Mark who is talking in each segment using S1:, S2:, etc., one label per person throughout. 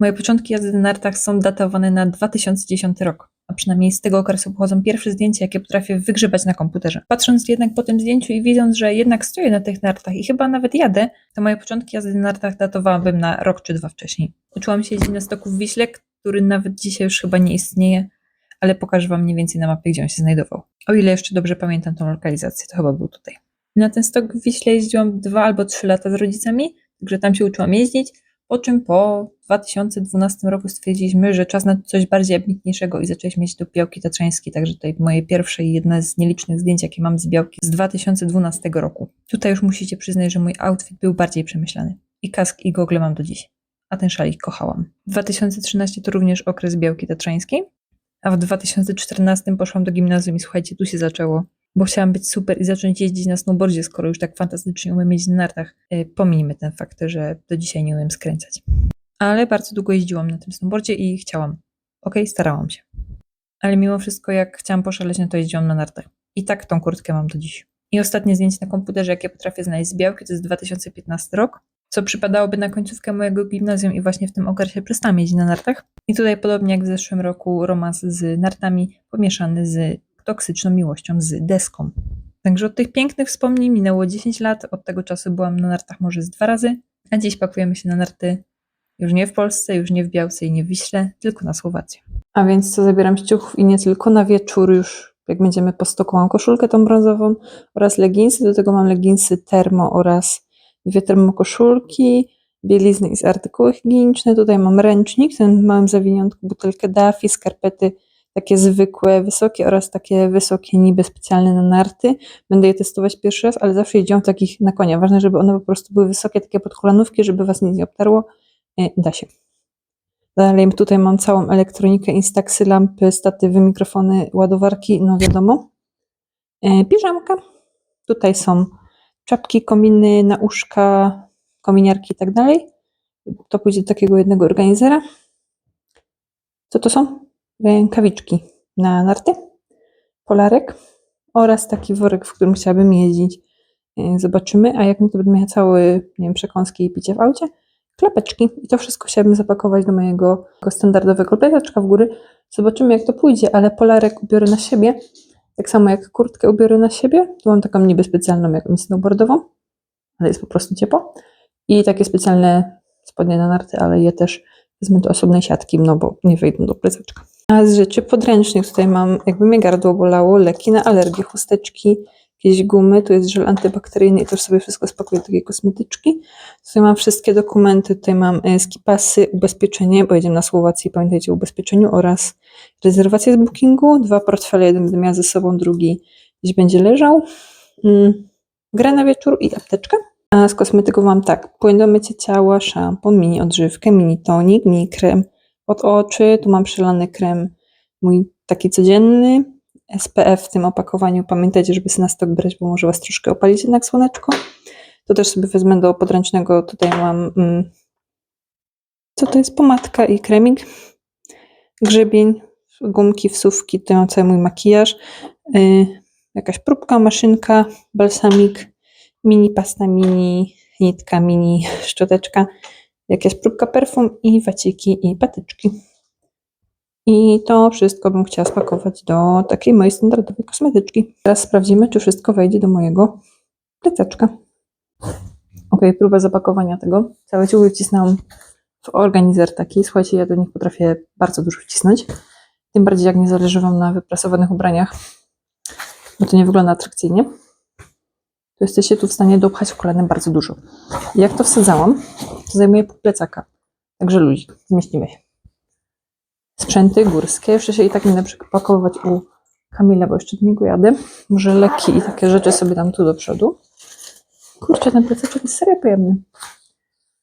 S1: Moje początki jazdy na nartach są datowane na 2010 rok, a przynajmniej z tego okresu pochodzą pierwsze zdjęcia, jakie potrafię wygrzebać na komputerze. Patrząc jednak po tym zdjęciu i widząc, że jednak stoję na tych nartach i chyba nawet jadę, to moje początki jazdy na nartach datowałabym na rok czy dwa wcześniej. Uczyłam się jeździć na stoku w Wiśle, który nawet dzisiaj już chyba nie istnieje, ale pokażę Wam mniej więcej na mapie, gdzie on się znajdował. O ile jeszcze dobrze pamiętam tą lokalizację, to chyba był tutaj. Na ten stok w Wiśle jeździłam dwa albo trzy lata z rodzicami, także tam się uczyłam jeździć, po czym po 2012 roku stwierdziliśmy, że czas na coś bardziej ambitniejszego i zaczęliśmy mieć do Białki Tatrzańskiej, także tutaj moje pierwsze i jedne z nielicznych zdjęć, jakie mam z Białki z 2012 roku. Tutaj już musicie przyznać, że mój outfit był bardziej przemyślany. I kask i gogle mam do dziś. A ten szalik kochałam. 2013 to również okres Białki Tatrzańskiej, a w 2014 poszłam do gimnazjum i słuchajcie, tu się zaczęło bo chciałam być super i zacząć jeździć na snowboardzie, skoro już tak fantastycznie umiem jeździć na nartach. E, Pominijmy ten fakt, że do dzisiaj nie umiem skręcać. Ale bardzo długo jeździłam na tym snowboardzie i chciałam. Okej, starałam się. Ale mimo wszystko, jak chciałam poszaleć, no to jeździłam na nartach. I tak tą kurtkę mam do dziś. I ostatnie zdjęcie na komputerze, jakie potrafię znaleźć z białki, to jest 2015 rok, co przypadałoby na końcówkę mojego gimnazjum i właśnie w tym okresie przestałam jeździć na nartach. I tutaj podobnie jak w zeszłym roku romans z nartami pomieszany z toksyczną miłością z deską. Także od tych pięknych wspomnień minęło 10 lat, od tego czasu byłam na nartach może z dwa razy, a dziś pakujemy się na narty już nie w Polsce, już nie w Białce i nie w Wiśle, tylko na Słowację. A więc co zabieram ściuchów i nie tylko na wieczór już, jak będziemy po stoku, mam koszulkę tą brązową oraz leginsy, do tego mam leginsy termo oraz dwie termokoszulki, bielizny z artykuły higieniczne, tutaj mam ręcznik, ten w małym zawiniątku, butelkę Daffy, skarpety takie zwykłe, wysokie oraz takie wysokie, niby specjalne na narty. Będę je testować pierwszy raz, ale zawsze jeździłam takich na konia. Ważne, żeby one po prostu były wysokie, takie podkolanówki, żeby was nic nie obtarło. E, Da się. Dalej tutaj mam całą elektronikę, instaxy, lampy, statywy, mikrofony, ładowarki, no wiadomo. E, Piżamka. Tutaj są czapki, kominy, na uszka, kominiarki i tak dalej. To pójdzie do takiego jednego organizera. Co to są? Rękawiczki na narty, polarek oraz taki worek, w którym chciałabym jeździć. E, Zobaczymy, a jak nie to będę miała cały, nie wiem, przekąski i picie w aucie, klapeczki. I to wszystko chciałabym zapakować do mojego standardowego plecaczka w góry. Zobaczymy, jak to pójdzie, ale polarek ubiorę na siebie. Tak samo jak kurtkę ubiorę na siebie. Tu mam taką niby specjalną, jakąś snowboardową, ale jest po prostu ciepło. I takie specjalne spodnie na narty, ale je też wezmę do osobnej siatki, no bo nie wejdą do plecaczka. A z rzeczy podręcznych tutaj mam, jakby mnie gardło bolało, leki na alergię, chusteczki, jakieś gumy, tu jest żel antybakteryjny i też sobie wszystko spakuję do takiej kosmetyczki. Tutaj mam wszystkie dokumenty, tutaj mam e, skipasy, ubezpieczenie, bo jedziemy na Słowację, pamiętajcie o ubezpieczeniu oraz rezerwację z bookingu, dwa portfele, jeden będę miała ze sobą, drugi gdzieś będzie leżał, mm, grę na wieczór i apteczkę. A z kosmetyków mam tak, płyn do mycia ciała, szampon, mini odżywkę, mini tonik, mini krem pod oczy. Tu mam przelany krem mój taki codzienny. SPF w tym opakowaniu. Pamiętajcie, żeby sobie na stok brać, bo może Was troszkę opalić jednak słoneczko. To też sobie wezmę do podręcznego. Tutaj mam mm, co to jest? Pomadka i kremik. Grzebień, gumki, wsówki. Tutaj mam cały mój makijaż. Yy, jakaś próbka, maszynka, balsamik, mini pasta, mini nitka, mini szczoteczka jakaś próbka perfum i waciki i patyczki. I to wszystko bym chciała spakować do takiej mojej standardowej kosmetyczki. Teraz sprawdzimy, czy wszystko wejdzie do mojego plecaczka. Ok, próba zapakowania tego. Całe ciuchy wcisnęłam w organizer taki. Słuchajcie, ja do nich potrafię bardzo dużo wcisnąć. Tym bardziej jak nie zależy Wam na wyprasowanych ubraniach, bo to nie wygląda atrakcyjnie. To jesteście tu w stanie dopchać w kolana bardzo dużo. Jak to wsadzałam, to zajmuje pół plecaka. Także luzik, zmieścimy się. Sprzęty górskie. Jeszcze się i tak będę przepakowywać u Kamila, bo jeszcze do niego jadę. Może leki i takie rzeczy sobie dam tu do przodu. Kurczę, ten plecaczek jest serio pojemny.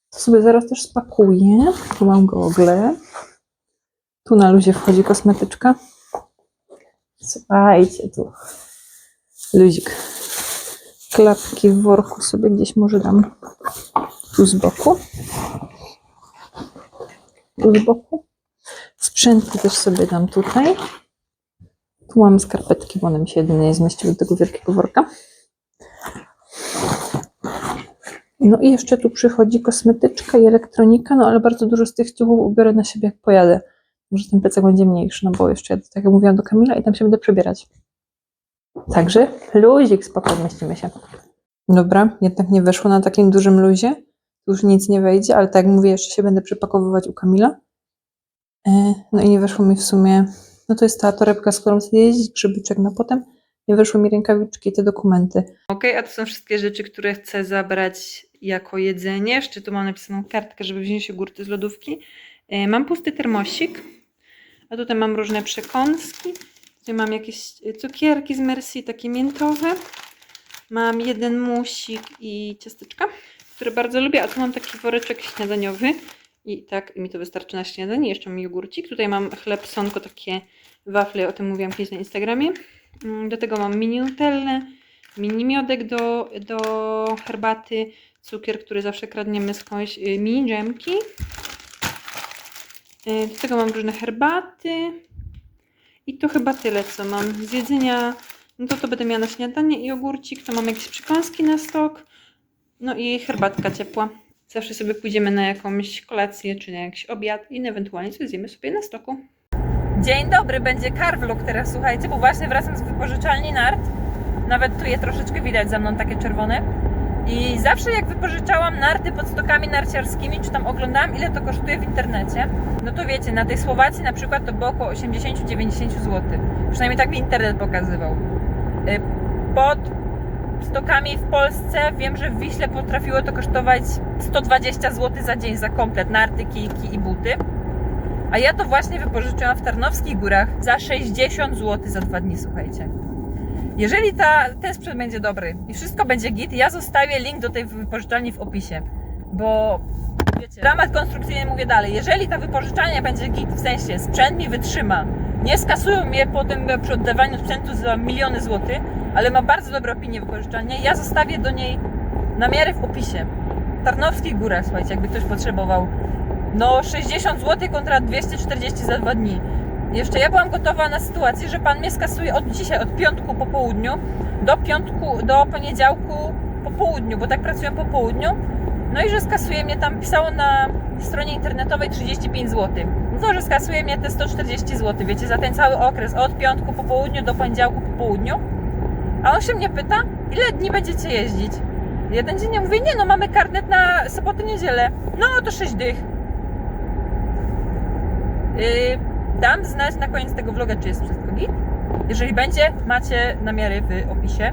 S1: To sobie zaraz też spakuję. Tu mam gogle. Tu na luzie wchodzi kosmetyczka. Słuchajcie, tu luzik. Klapki w worku sobie gdzieś może dam tu z boku. Tu z boku. Sprzęty też sobie dam tutaj. Tu mam skarpetki, bo one mi się jedynie zmieściły do tego wielkiego worka. No i jeszcze tu przychodzi kosmetyczka i elektronika, no ale bardzo dużo z tych ciuchów ubiorę na siebie jak pojadę. Może ten plecak będzie mniejszy, no bo jeszcze tak jak mówiłam, do Kamila i tam się będę przebierać. Także luzik, spokojnie, mieścimy się. Dobra, jednak nie weszło na takim dużym luzie. Tu już nic nie wejdzie, ale tak jak mówię, jeszcze się będę przypakowywać u Kamila. E, No i nie weszło mi w sumie, no to jest ta torebka, z którą chcę jeździć, grzybyczek na potem. Nie weszły mi rękawiczki i te dokumenty. Okej, a to są wszystkie rzeczy, które chcę zabrać jako jedzenie. Jeszcze tu mam napisaną kartkę, żeby wziąć jogurty z lodówki. E, Mam pusty termosik, a tutaj mam różne przekąski. Mam jakieś e, cukierki z Merci, takie miętowe. Mam jeden musik i ciasteczka, które bardzo lubię, a tu mam taki woreczek śniadaniowy. I tak mi to wystarczy na śniadanie. Jeszcze mam jogurcik. Tutaj mam chleb sonko, takie wafle, o tym mówiłam kiedyś na Instagramie. Mm, Do tego mam mini nutellę, mini miodek do, do herbaty, cukier, który zawsze kradniemy skądś, y, mini dżemki. Y, Do tego mam różne herbaty. I to chyba tyle, co mam z jedzenia. No to to będę miała na śniadanie i ogórcik. To mam jakieś przekąski na stok. No i herbatka ciepła. Zawsze sobie pójdziemy na jakąś kolację czy na jakiś obiad i ewentualnie coś zjemy sobie na stoku. Dzień dobry, będzie car vlog teraz, słuchajcie, bo właśnie wracam z wypożyczalni nart. Nawet tu je troszeczkę widać za mną takie czerwone. I zawsze jak wypożyczałam narty pod stokami narciarskimi, czy tam oglądałam ile to kosztuje w internecie, no to wiecie, na tej Słowacji na przykład to było około 80-90 zł. Przynajmniej tak mi internet pokazywał. Y, Pod stokami w Polsce wiem, że w Wiśle potrafiło to kosztować 120 zł za dzień za komplet, narty, kijki i buty. A ja to właśnie wypożyczyłam w Tarnowskich Górach za 60 zł za dwa dni, słuchajcie. Jeżeli ta, ten sprzęt będzie dobry i wszystko będzie git, ja zostawię link do tej wypożyczalni w opisie, bo wiecie, dramat konstrukcyjny mówię dalej, jeżeli ta wypożyczalnia będzie git, w sensie sprzęt mi wytrzyma, nie skasują mnie potem przy oddawaniu sprzętu za miliony złotych, ale ma bardzo dobre opinie wypożyczalnia, ja zostawię do niej namiary w opisie. W Tarnowskich Górach, słuchajcie, jakby ktoś potrzebował. No 60 zł kontra 240 za dwa dni. Jeszcze ja byłam gotowa na sytuację, że pan mnie skasuje od dzisiaj, od piątku po południu do piątku, do poniedziałku po południu, bo tak pracuję po południu. No i że skasuje mnie tam, pisało na stronie internetowej 35 zł. No że skasuje mnie te 140 zł, wiecie, za ten cały okres, od piątku po południu do poniedziałku po południu. A on się mnie pyta, ile dni będziecie jeździć? Jeden dzień ja mówię, nie no, mamy karnet na sobotę, niedzielę. No to 6 dych. Yy, dam znać na koniec tego vloga, czy jest wszystko git. Jeżeli będzie, macie namiary w opisie,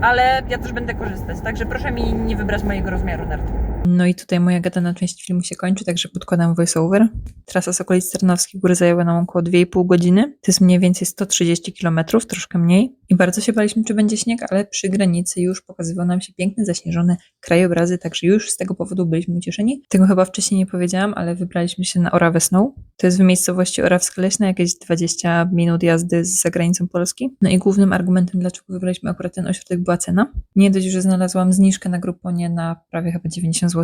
S1: ale ja też będę korzystać, także proszę mi nie wybrać mojego rozmiaru nartu. No i tutaj moja gadana część filmu się kończy, także podkładam voiceover. Trasa z okolic Tarnowskich Góry zajęła nam około 2,5 godziny. To jest mniej więcej 130 km, troszkę mniej. I bardzo się baliśmy, czy będzie śnieg, ale przy granicy już pokazywał nam się piękne, zaśnieżone krajobrazy, także już z tego powodu byliśmy ucieszeni. Tego chyba wcześniej nie powiedziałam, ale wybraliśmy się na Orawę Snow. To jest w miejscowości Orawska Leśna, jakieś 20 minut jazdy za granicą Polski. No i głównym argumentem, dlaczego wybraliśmy akurat ten ośrodek, była cena. Nie dość, że znalazłam zniżkę na Grouponie na prawie chyba 90 zł.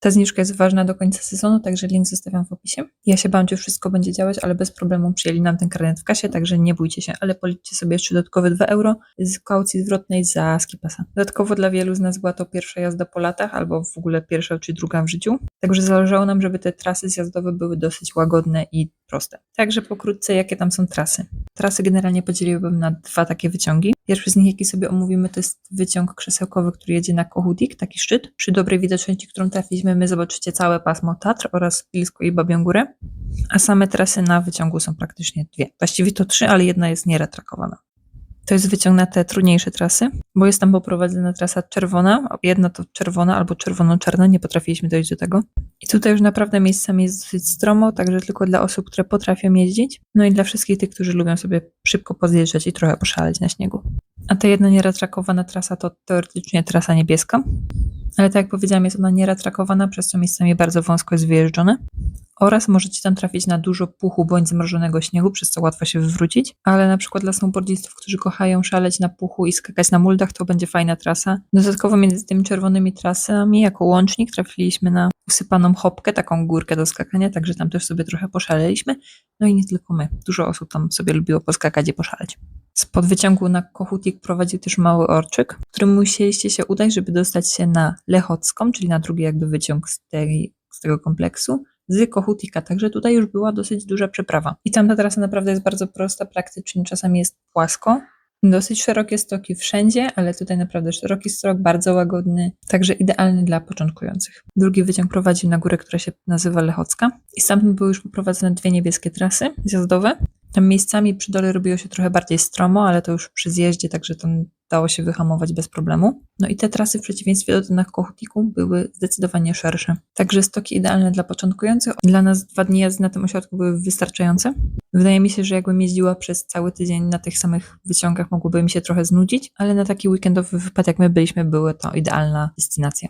S1: Ta zniżka jest ważna do końca sezonu, także link zostawiam w opisie. Ja się bałam, czy wszystko będzie działać, ale bez problemu przyjęli nam ten karnet w kasie, także nie bójcie się, ale policzcie sobie jeszcze dodatkowe 2 euro z kaucji zwrotnej za skipasa. Dodatkowo dla wielu z nas była to pierwsza jazda po latach, albo w ogóle pierwsza czy druga w życiu. Także zależało nam, żeby te trasy zjazdowe były dosyć łagodne i proste. Także pokrótce, jakie tam są trasy. Trasy generalnie podzieliłabym na dwa takie wyciągi. Pierwszy z nich, jaki sobie omówimy, to jest wyciąg krzesełkowy, który jedzie na Kohudik, taki szczyt. Przy dobrej widoczności, którą trafiliśmy, my zobaczycie całe pasmo Tatr oraz Pilsko i Babią Górę. A same trasy na wyciągu są praktycznie dwie. Właściwie to trzy, ale jedna jest nieretrakowana. To jest wyciąg na te trudniejsze trasy, bo jest tam poprowadzona trasa czerwona, jedna to czerwona albo czerwono-czarna, nie potrafiliśmy dojść do tego. I tutaj już naprawdę miejscami jest dosyć stromo, także tylko dla osób, które potrafią jeździć, no i dla wszystkich tych, którzy lubią sobie szybko pozjeżdżać i trochę poszaleć na śniegu. A ta jedna nieretrakowana trasa to teoretycznie trasa niebieska, ale tak jak powiedziałam, jest ona nieretrakowana, przez co miejscami bardzo wąsko jest wyjeżdżone. Oraz możecie tam trafić na dużo puchu bądź zmrożonego śniegu, przez co łatwo się wywrócić. Ale na przykład dla snowboardzistów, którzy kochają szaleć na puchu i skakać na muldach, to będzie fajna trasa. Dodatkowo między tymi czerwonymi trasami, jako łącznik, trafiliśmy na usypaną hopkę, taką górkę do skakania, także tam też sobie trochę poszaleliśmy. No i nie tylko my. Dużo osób tam sobie lubiło poskakać i poszaleć. Spod wyciągu na Kochutik prowadził też mały orczyk, którym musieliście się udać, żeby dostać się na Lechocką, czyli na drugi jakby wyciąg z, tej, z tego kompleksu. Z Kochutika, także tutaj już była dosyć duża przeprawa. I tamta trasa naprawdę jest bardzo prosta, praktycznie czasami jest płasko. Dosyć szerokie stoki wszędzie, ale tutaj naprawdę szeroki strok, bardzo łagodny, także idealny dla początkujących. Drugi wyciąg prowadził na górę, która się nazywa Lechocka i stamtąd były już poprowadzone dwie niebieskie trasy zjazdowe. Tam miejscami przy dole robiło się trochę bardziej stromo, ale to już przy zjeździe, także tam dało się wyhamować bez problemu. No i te trasy w przeciwieństwie do na Kochutiku były zdecydowanie szersze. Także stoki idealne dla początkujących. Dla nas dwa dni jazdy na tym ośrodku były wystarczające. Wydaje mi się, że jakbym jeździła przez cały tydzień na tych samych wyciągach, mogłoby mi się trochę znudzić, ale na taki weekendowy wypad, jak my byliśmy, były to idealna destynacja.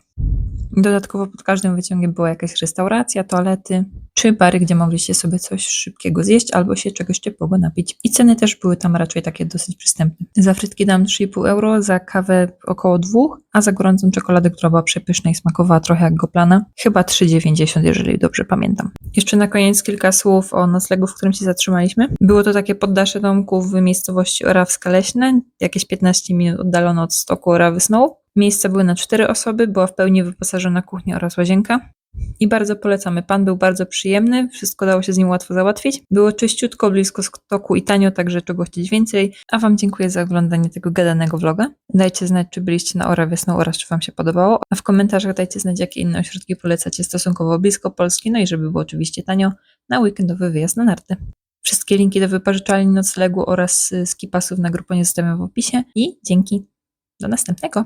S1: Dodatkowo pod każdym wyciągiem była jakaś restauracja, toalety czy bary, gdzie mogliście sobie coś szybkiego zjeść albo się czegoś ciepłego napić. I ceny też były tam raczej takie dosyć przystępne. Za frytki dam 3,5 euro, za kawę około 2, a za gorącą czekoladę, która była przepyszna i smakowała trochę jak goplana, chyba 3,90, jeżeli dobrze pamiętam. Jeszcze na koniec kilka słów o noclegu, w którym się zatrzymaliśmy. Było to takie poddasze domku w miejscowości Orawska Leśne, jakieś 15 minut oddalone od stoku Orawy Snow. Miejsca były na cztery osoby, była w pełni wyposażona kuchnia oraz łazienka. I bardzo polecamy. Pan był bardzo przyjemny, wszystko dało się z nim łatwo załatwić. Było czyściutko, blisko stoku i tanio, także czego chcieć więcej. A Wam dziękuję za oglądanie tego gadanego vloga. Dajcie znać, czy byliście na Orawie Snow oraz czy Wam się podobało. A w komentarzach dajcie znać, jakie inne ośrodki polecacie stosunkowo blisko Polski, no i żeby było oczywiście tanio, na weekendowy wyjazd na narty. Wszystkie linki do wypożyczalni noclegu oraz y, skipasów na gruponie zostawiam w opisie i dzięki. Do następnego.